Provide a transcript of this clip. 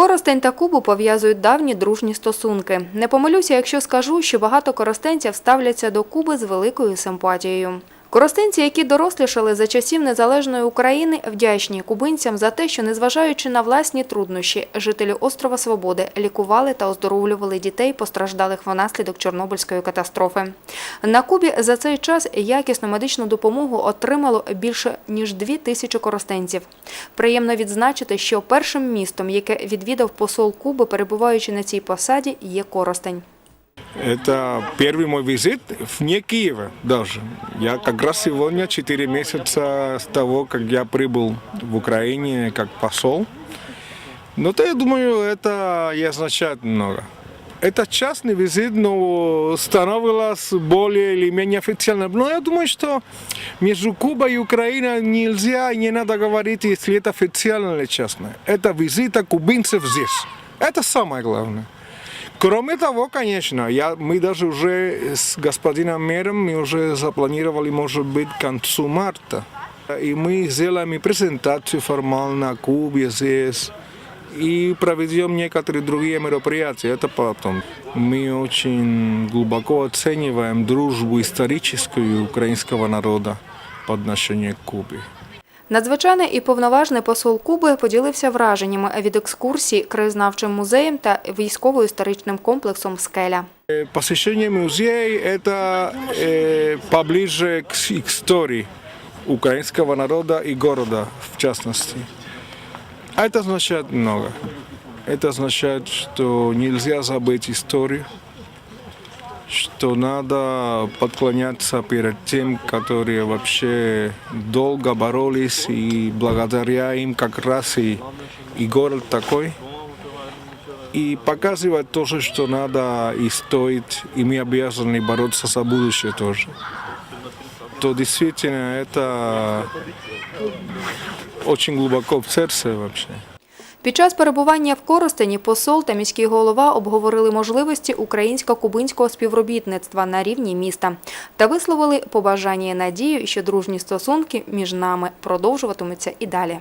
Коростень та Кубу пов'язують давні дружні стосунки. Не помилюся, якщо скажу, що багато коростенців ставляться до Куби з великою симпатією. Коростенці, які дорослішали за часів незалежної України, вдячні кубинцям за те, що, незважаючи на власні труднощі, жителі острова Свободи лікували та оздоровлювали дітей, постраждалих внаслідок Чорнобильської катастрофи. На Кубі за цей час якісну медичну допомогу отримало більше ніж дві тисячі коростенців. Приємно відзначити, що першим містом, яке відвідав посол Куби, перебуваючи на цій посаді, є Коростень. Это первый мой визит вне Киева даже. Я как раз сегодня 4 месяца с того, как я прибыл в Украине как посол. Но то я думаю, это и означает много. Это частный визит, но становилось более или менее официальным. Но я думаю, что между Кубой и Украиной нельзя и не надо говорить, если это официально или частно. Это визита кубинцев здесь. Это самое главное. Кроме того, конечно, я, мы даже уже с господином мэром мы уже запланировали, может быть, к концу марта. И мы сделаем и презентацию формально на Кубе здесь, и проведем некоторые другие мероприятия. Это потом. Мы очень глубоко оцениваем дружбу историческую украинского народа по отношению к Кубе. Надзвичайний і повноважний посол Куби поділився враженнями від екскурсії краєзнавчим музеєм та військово-історичним комплексом «Скеля». Э, Посещение музея – это э, поближе к с- истории украинского народа и города, в частности. А это означает много. Это означает, что нельзя забыть историю, Что надо подклоняться перед тем, которые вообще долго боролись, и благодаря им как раз и, и город такой – и показывать тоже, что надо и стоит, и мы обязаны бороться за будущее тоже. То действительно это очень глубоко в сердце вообще. Під час перебування в Коростені посол та міський голова обговорили можливості українсько-кубинського співробітництва на рівні міста та висловили побажання і надію, що дружні стосунки між нами продовжуватимуться і далі.